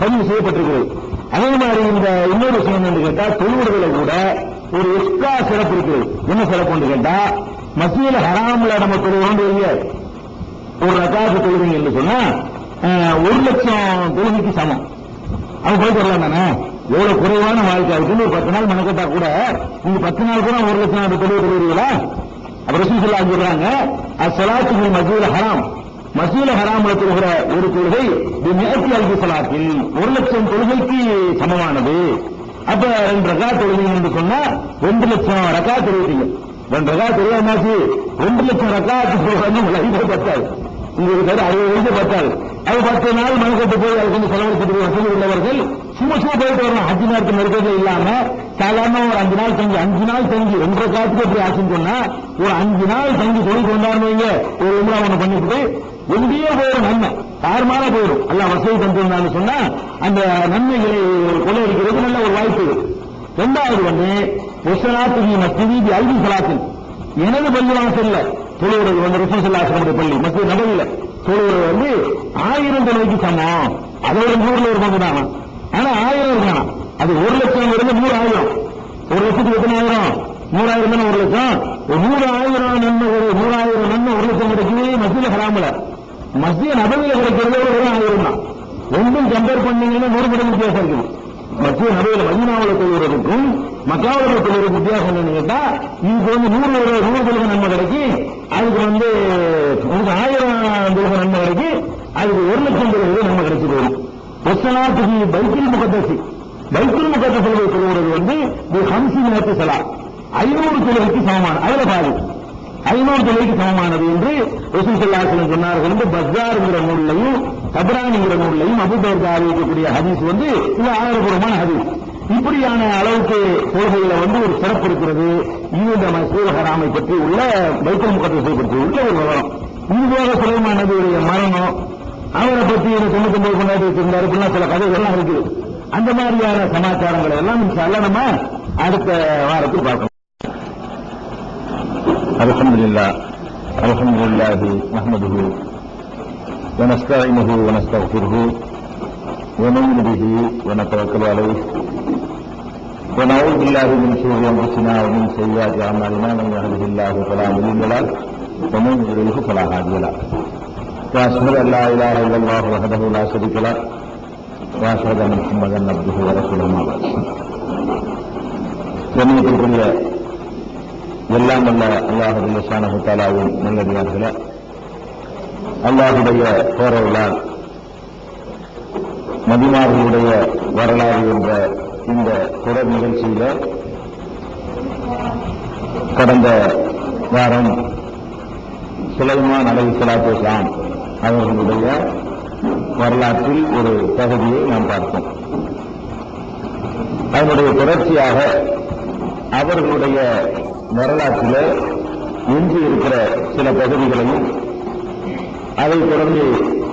பதிவு செய்யப்பட்டிருக்கிறது. அதே மாதிரி இந்த இன்னொரு விஷயம் என்று கேட்டால் தொழுவுறதுல கூட ஒரு எக்ஸ்ட்ரா சிறப்பு இருக்குது. என்ன சிறப்பு கேட்டா மத்தியில் ஹராமில் நம்ம தொழுவோம் வைங்க ஒரு ரக்காத்து தொழுவீங்க என்று சொன்னா ஒரு லட்சம் தொழுகைக்கு சமம். அவன் போய் வரலாம் தானே? எவ்வளவு குறைவான வாழ்க்கை. இருக்குன்னு ஒரு பத்து நாள் மனக்கட்டா கூட நீங்க பத்து நாள் கூட ஒரு லட்சம் தொழில் தொழுகை தொழுவீங்களா? அப்ப ரசூல் அது சொல்றாங்க அசலாத்து மசூல ஹராம். மசூல ஹராம்ல தொழுகிற ஒரு தொழுகை நேற்று அல்பி சலாத்தில் ஒரு லட்சம் தொழுகைக்கு சமமானது. அப்ப ரெண்டு ரகா தொழுவீங்க என்று சொன்னா ரெண்டு லட்சம் ரகா தொழுவீங்க ரெண்டு ரகா தொழுவா என்னாச்சு? ரெண்டு லட்சம் ரகா தொழுவது லைஃபே பத்தாது உங்களுக்கு பேர் அறுபது வயசு பத்தாது அது பத்து நாள் மனக்கட்டு போய் அதுக்கு வந்து செலவழிச்சிட்டு வசதி உள்ளவர்கள் சும்மா சும்மா போயிட்டு வரணும். அஞ்சு நாளுக்கு நெருக்கத்தில் இல்லாம சாதாரண ஒரு அஞ்சு நாள் தங்கி அஞ்சு நாள் தங்கி ஒன்றரை காலத்துக்கு எப்படி ஆச்சுன்னு சொன்னா ஒரு அஞ்சு நாள் தங்கி தொழில் கொண்டாடுன்னு ஒரு உமரா ஒண்ணு பண்ணிட்டு எங்கேயோ போயிடும் நன்மை. தாறுமாற போயிடும். எல்லாம் வசதி தந்திருந்தான்னு சொன்னா அந்த நன்மைகளை கொள்ளையடிக்கிறது நல்ல ஒரு வாய்ப்பு. இது. ரெண்டாவது வந்து ஒசனாத்து மத்திய அல்வி சலாத்தில் எனது பள்ளி வாசல்ல தொழுவுறது வந்து ரசூசல்லாசனுடைய பள்ளி மத்திய நபவில. தொழுவுறது வந்து ஆயிரம் தொழுவைக்கு சமம். அதோட நூறுல ஒரு பங்கு தானா? ஆனா ஆயிரம் இருக்கானா அது ஒரு லட்சம் இருந்து நூறு ஆயிரம் ஒரு லட்சத்துக்கு எத்தனை ஆயிரம் நூறாயிரம் தானே ஒரு லட்சம். ஒரு நூறு ஆயிரம் நன்மை ஒரு நூறாயிரம் நன்மை ஒரு லட்சம் கிடைக்குது மத்தியில ஹராமல. மத்திய நபவில கிடைக்கிறது ஒரு ஆயிரம் ரெண்டும் கம்பேர் பண்ணீங்கன்னா நூறு மடங்கு வித்தியாசம் இருக்குது மத்திய நபையில் மதினாவில் தொழுகிறதுக்கும் மக்காவில் தொழுகிறதுக்கு வித்தியாசம் என்னன்னு கேட்டா இதுக்கு வந்து நூறு ஒரு நூறு தொழுகை நன்மை கிடைக்கி அதுக்கு வந்து உங்களுக்கு ஆயிரம் தொழுகை நன்மை கிடைக்கி அதுக்கு ஒரு லட்சம் தொழுகை நன்மை கிடைச்சி போயிடும் ஒசனாத்துக்கு பைக்கில் முகத்தசி. பைக்கில் முகத்தசி தொழுகிறது வந்து இது ஹம்சி நேற்று செலா. ஐநூறு தொழுகைக்கு சமமான. அதுல பாதி ஐநூறு தொகைக்கு சமமானது என்று ரசூல் ஸல்லல்லாஹு சொன்னார்கள் என்று பஸ்ஸார்ங்கிற நூல்லையும் தபரானிங்கிற நூல்லையும் அபுதர்தா அறிவிக்கக்கூடிய ஹதீஸ் வந்து இது ஆதாரபூர்வமான ஹதீஸ். இப்படியான அளவுக்கு கொள்கையில வந்து ஒரு சிறப்பு இருக்கிறது. இது இந்த மசூல் ஹராமை பற்றி உள்ள பைத்தல் முகத்தை பற்றி உள்ள ஒரு விவரம். இது சுலைமான் நபியுடைய மரணம் அவரை பற்றி எனக்கு தொண்ணூத்தி ஒன்பது கொண்டாடி வச்சிருந்தாரு. இப்படிலாம் சில கதைகள்லாம் இருக்குது. அந்த மாதிரியான சமாச்சாரங்களை எல்லாம் நம்ம அடுத்த வாரத்தில் பார்க்கணும் الحمد لله الحمد لله نحمده ونستعينه ونستغفره ونؤمن به ونتوكل عليه. ونعوذ بالله من شرور أنفسنا ومن سيئات أعمالنا من يهده الله فلا مضل له ومن يضلله فلا هادي له. وأشهد أن لا إله إلا الله وحده لا شريك له وأشهد أن محمدا عبده ورسوله. ما بعد எல்லாம் வல்ல அல்லாஹுடைய சாணகத்தாலாவும் நல்லடியார்களே அல்லாஹுடைய பேரவர்களால் மதிமார்களுடைய வரலாறு என்ற இந்த தொடர் நிகழ்ச்சியில கடந்த வாரம் சுலைமான் அலை சலாத்து இஸ்லாம் அவர்களுடைய வரலாற்றில் ஒரு பகுதியை நாம் பார்த்தோம். அதனுடைய தொடர்ச்சியாக அவர்களுடைய வரலாற்றில் எஞ்சி இருக்கிற சில பகுதிகளையும் அதைத் தொடர்ந்து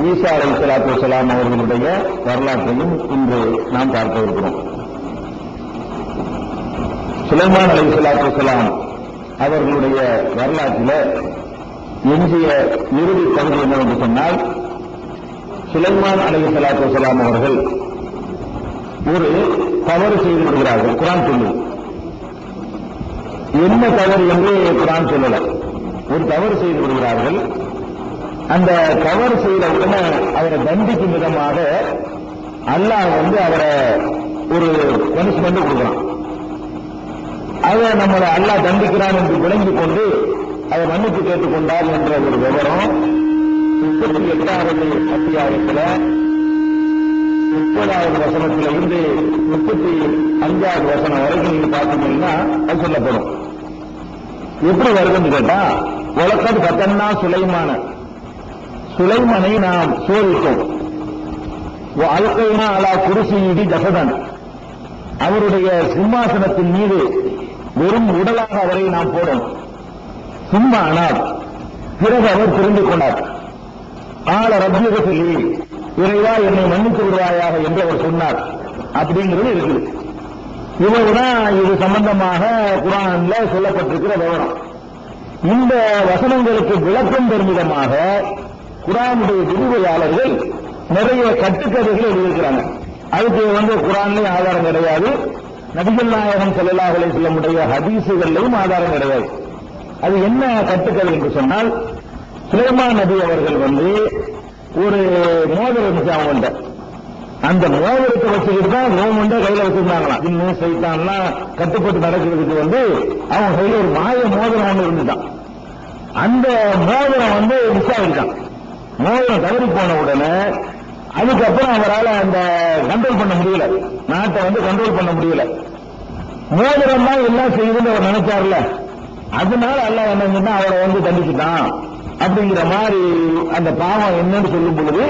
ஈசா அலை சலாத்து சலாம் அவர்களுடைய வரலாற்றையும் இன்று நாம் பார்க்க இருக்கிறோம். சுலைமான் அலை சலாத்து சலாம் அவர்களுடைய வரலாற்றில் எஞ்சிய இறுதி பகுதி என்னவென்று சொன்னால் சுலைமான் அலை சலாத்து சலாம் அவர்கள் ஒரு தவறு செய்து விடுகிறார்கள். குரான் சொல்லி என்ன தவறு என்று குரான் சொல்லல. ஒரு தவறு செய்து விடுகிறார்கள். அந்த தவறு செய்த உடனே அவரை தண்டிக்கும் விதமாக அல்லாஹ் வந்து அவரை ஒரு பனிஷ்மெண்ட் கொடுக்குறான். அதை நம்மளை அல்லாஹ் தண்டிக்கிறான் என்று விளங்கி கொண்டு அதை மன்னிப்பு கேட்டுக்கொண்டார் என்ற ஒரு விவரம். எட்டாவது அத்தியாயத்தில் முப்பதாவது வசனத்தில் இருந்து முப்பத்தி அஞ்சாவது வசனம் வரைக்கும் நீங்க பார்த்தீங்கன்னா அது சொல்லப்படும். எப்படி வருதுன்னு கேட்டா உலகம் பத்தன்னா சுலைமான. சுலைமனை நாம் சோதித்தோம். அல்கைனா அலா குருசியிடி தசதன். அவருடைய சிம்மாசனத்தின் மீது வெறும் உடலாக அவரை நாம் போடும் சும்மா ஆனால் பிறகு அவர் புரிந்து கொண்டார். ஆள ரத்தியக சொல்லி இறைவா என்னை மன்னித்து விடுவாயாக என்று அவர் சொன்னார். அப்படிங்கிறது இருக்குது. இவ்வளவுதான் இது சம்பந்தமாக குரான்ல சொல்லப்பட்டிருக்கிற விவரம். இந்த வசனங்களுக்கு விளக்கம் பெறும் விதமாக குரானுடைய விரிவையாளர்கள் நிறைய கட்டுக்கதைகள் எழுதியிருக்கிறாங்க. அதுக்கு வந்து குரான்லயும் ஆதாரம் கிடையாது. நபிகள் நாயகம் ஸல்லல்லாஹு அலைஹி வஸல்லமுடைய ஹதீசுகள்லையும் ஆதாரம் கிடையாது. அது என்ன கட்டுக்கதை என்று சொன்னால் சுலைமான் நபி அவர்கள் வந்து ஒரு மோதிரம் இருந்துச்சு அவங்கள்ட்ட. அந்த மோதிரத்தை வச்சுக்கிட்டு தான் ரோமண்ட கையில வச்சிருந்தாங்களாம். இன்னும் சைத்தான்லாம் கட்டுப்பட்டு நடக்கிறதுக்கு வந்து அவங்க கையில ஒரு மாய மோதிரம் ஒன்று இருந்துட்டான் அந்த மோதிரம் வந்து மிஸ் ஆகிருக்கான் மோதிரம் தவறி போன உடனே அதுக்கப்புறம் அவரால் அந்த கண்ட்ரோல் பண்ண முடியல. நாட்டை வந்து கண்ட்ரோல் பண்ண முடியல. மோதிரம் தான் எல்லாம் செய்யுதுன்னு அவர் நினைச்சார்ல. அதனால அல்ல என்ன அவரை வந்து தண்டிச்சுட்டான். அப்படிங்கிற மாதிரி அந்த பாவம் என்னன்னு சொல்லும் பொழுது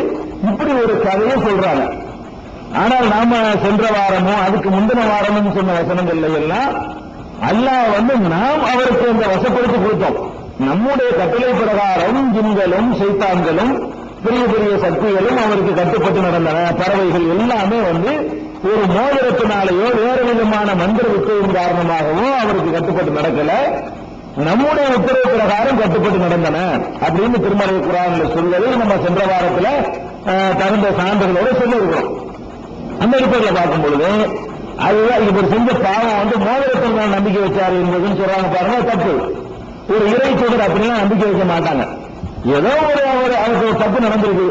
இப்படி ஒரு கதையை சொல்றாங்க. ஆனால் நாம சென்ற வாரமும் அதுக்கு முந்தின வாரமும் சொன்ன வசனங்கள்ல எல்லாம் அல்லாஹ் வந்து நாம் அவருக்கு அந்த வசப்படுத்தி கொடுத்தோம். நம்முடைய கட்டளை பிரகாரம் ஜின்களும் சைத்தான்களும் பெரிய பெரிய சக்திகளும் அவருக்கு கட்டுப்பட்டு நடந்தன. பறவைகள் எல்லாமே வந்து ஒரு மோதிரத்தினாலேயோ வேறு விதமான மந்திர வித்தையின் காரணமாகவோ அவருக்கு கட்டுப்பட்டு நடக்கல. நம்முடைய உத்தரவு பிரகாரம் கட்டுப்பட்டு நடந்தன அப்படின்னு திருமலை குரான் சொல்வதை நம்ம சென்ற வாரத்தில் தகுந்த சான்றுகளோட சொல்லியிருக்கிறோம். அந்த அடிப்படையில் பார்க்கும் பொழுது அதுதான் இவர் செஞ்ச பாவம் வந்து மோதிரத்தில் மேல் நம்பிக்கை வச்சாரு என்பதுன்னு சொல்றாங்க பாருங்க தப்பு. ஒரு இறை தூதர் அப்படிலாம் நம்பிக்கை வைக்க மாட்டாங்க. ஏதோ ஒரு அவருக்கு ஒரு தப்பு நடந்திருக்கு.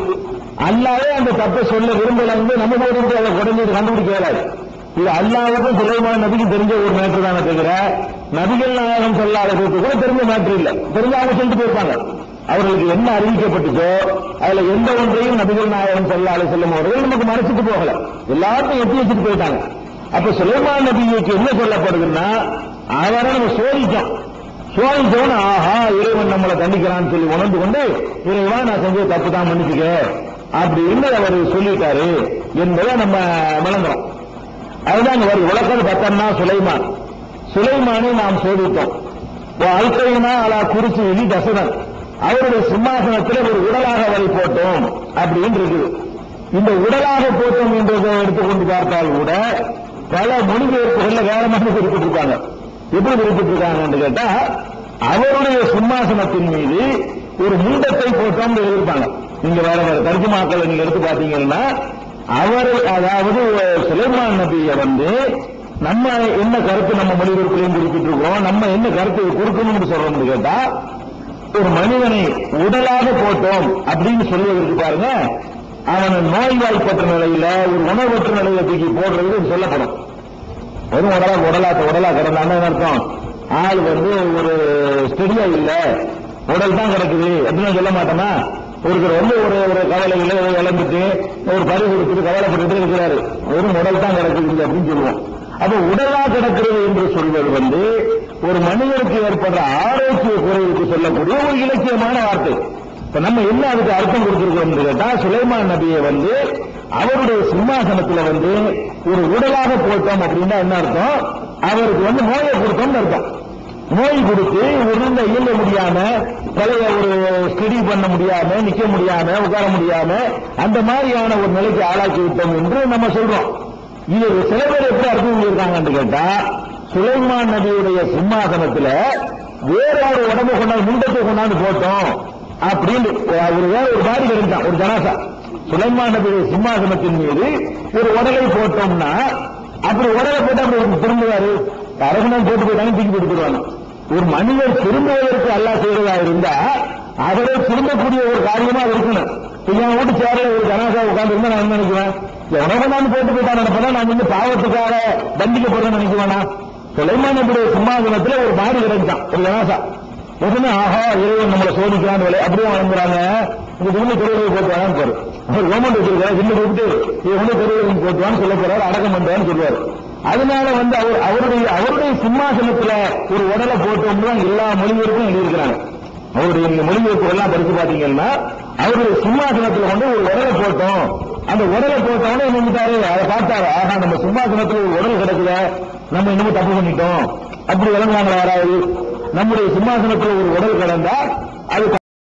அல்லாவே அந்த தப்பை சொல்ல விரும்பல வந்து நம்ம போட்டு அதை உடனே கண்டுபிடிக்க வேலை இது அல்லாவுக்கும் சுலைமான் நபிக்கும் தெரிஞ்ச ஒரு மேட்ரு தானே தவிர நபிகள் நாயகம் சொல்லாததுக்கு கூட தெரிஞ்ச மேட்ரு இல்ல. தெரிஞ்சாங்க சொல்லிட்டு போயிருப்பாங்க. அவர்களுக்கு என்ன அறிவிக்கப்பட்டுச்சோ அதுல எந்த ஒன்றையும் நபிகள் நாயகம் சொல்லாத செல்லும் அவர்கள் நமக்கு மறைச்சிட்டு போகல. எல்லாத்தையும் எட்டி வச்சுட்டு போயிட்டாங்க. அப்ப சுலைமான் நபிக்கு என்ன சொல்லப்படுதுன்னா அவரை நம்ம சோதிச்சோம் சோதிச்சோன்னு ஆஹா இறைவன் நம்மளை தண்டிக்கிறான்னு சொல்லி உணர்ந்து கொண்டு இறைவா நான் செஞ்ச தப்பு தான் மன்னிச்சுக்க. அப்படின்னு அவர் சொல்லிட்டாரு என்பதை நம்ம விளங்குறோம் அதுதான் ஒரு உலகம் பத்தன்னா சுலைமான். சுலைமானை நாம் சோதித்தோம். அல்கைனா அலா குறிச்சி இனி தசரன் அவருடைய சிம்மாசனத்தில் ஒரு உடலாக வழி போட்டோம் அப்படின்னு இருக்குது. இந்த உடலாக போட்டோம் என்றதை எடுத்துக்கொண்டு பார்த்தால் கூட பல மொழிபெயர்ப்புகள்ல வேற மாதிரி குறிப்பிட்டிருக்காங்க. எப்படி குறிப்பிட்டிருக்காங்கன்னு கேட்டா அவருடைய சிம்மாசனத்தின் மீது ஒரு முண்டத்தை போட்டோம் எழுதியிருப்பாங்க நீங்க வேற வேற தர்ஜுமாக்களை நீங்க எடுத்து பாத்தீங்கன்னா அவர் அதாவது சுலைமான் நபியை வந்து நம்ம என்ன கருத்து நம்ம மொழிபெயர்ப்புலையும் குறிப்பிட்டிருக்கோம் நம்ம என்ன கருத்து கொடுக்கணும்னு சொல்றோம்னு கேட்டா ஒரு மனிதனை உடலாக போட்டோம் அப்படின்னு சொல்லுவதற்கு பாருங்க அவனை நோய்வாய்ப்பட்ட நிலையில ஒரு உணவற்ற நிலையில தூக்கி போடுறது சொல்லப்படும். வெறும் உடலா உடலா உடலா கிடந்தான அர்த்தம்? ஆள் வந்து ஒரு ஸ்டெடியா இல்ல உடல் தான் கிடக்குது அப்படின்னு சொல்ல மாட்டோமா ஒருத்தர் வந்து ஒரு ஒரு கவலைகளை இழந்துட்டு ஒரு பறி கொடுத்துட்டு கவலைப்பட்டு இருக்கிறாரு. வெறும் உடல் தான் கிடக்குது அப்படின்னு சொல்லுவோம். அப்ப உடலா கிடக்கிறது என்று சொல்வது வந்து ஒரு மனிதனுக்கு ஏற்படுற ஆரோக்கிய குறைவுக்கு சொல்லக்கூடிய ஒரு இலக்கியமான வார்த்தை. இப்ப நம்ம என்ன அதுக்கு அர்த்தம் கொடுத்திருக்கோம் கேட்டா சுலைமான் நபியை வந்து அவருடைய சிம்மாசனத்துல வந்து ஒரு உடலாக போட்டோம் அப்படின்னா என்ன அர்த்தம்? அவருக்கு வந்து நோயை கொடுத்தோம்னு அர்த்தம். நோய் கொடுத்து உருண்ட இயங்க முடியாம பழைய ஒரு ஸ்டடி பண்ண முடியாம நிக்க முடியாம உட்கார முடியாம அந்த மாதிரியான ஒரு நிலைக்கு ஆளாக்கி விட்டோம் என்று நம்ம சொல்றோம். இது சில பேர் எப்படி அர்த்தம் பண்ணியிருக்காங்கன்னு கேட்டா சுலைமான் நபியுடைய சிம்மாசனத்துல வேற ஒரு உடம்பு கொண்டாந்து முண்டத்தை கொண்டாந்து போட்டோம் அப்படின்னு ஒரு வேற ஒரு பாடி இருந்தான் ஒரு ஜனாசா. சுலைமான் நபியுடைய சிம்மாசனத்தின் மீது ஒரு உடலை போட்டோம்னா அப்படி உடலை போட்டு அப்படி திரும்புவாரு. அரசனம் போட்டு போயிட்டாங்க தூக்கி போட்டு போடுவாங்க ஒரு மனிதர் திரும்புவதற்கு அல்லாஹ் செய்வதா இருந்தா அவரை திரும்பக்கூடிய ஒரு காரியமா இருக்கணும். இப்ப என் வீட்டு சேர்ல ஒரு ஜனாசா உட்கார்ந்து இருந்தா நான் நினைக்குவேன்? எவனோ நான் போட்டு போயிட்டான் நினைப்பா நான் வந்து பாவத்துக்காக தண்டிக்கப்படுறேன் நினைக்குவேனா? சுலைமான் நபியுடைய சிம்மாசனத்துல ஒரு பாடி கிடைச்சான் ஒரு ஜனாசா. உடனே ஆஹா இறைவன் நம்மளை சோதிக்கிறான் விலை அப்படியே வழங்குறாங்க இந்த திரும்ப தொழிலை போட்டுவாங்க பாரு. அவர் கவர்மெண்ட் வச்சிருக்காரு இன்னும் போட்டு இவங்க வந்து தொழிலை போட்டுவான்னு சொல்ல போறாரு அடக்கம் பண்றான்னு சொல்லுவாரு. அதனால வந்து அவர் அவருடைய அவருடைய சிம்மாசனத்துல ஒரு உடலை போட்டோம்னா எல்லா மொழிபெயர்ப்பும் எழுதியிருக்கிறாங்க. அவருடைய இந்த மொழிபெயர்ப்பு எல்லாம் படிச்சு பாத்தீங்கன்னா அவருடைய சிம்மாசனத்துல வந்து ஒரு உடலை போட்டோம். அந்த உடலை போட்டவனே என்ன அதை பார்த்தாரு. ஆகா நம்ம சிம்மாசனத்துல ஒரு உடல் கிடக்குல. நம்ம இன்னமும் தப்பு பண்ணிட்டோம். அப்படி விளங்குவாங்களா யாராவது? நம்முடைய சிம்மாசனத்துல ஒரு உடல் கிடந்தா அது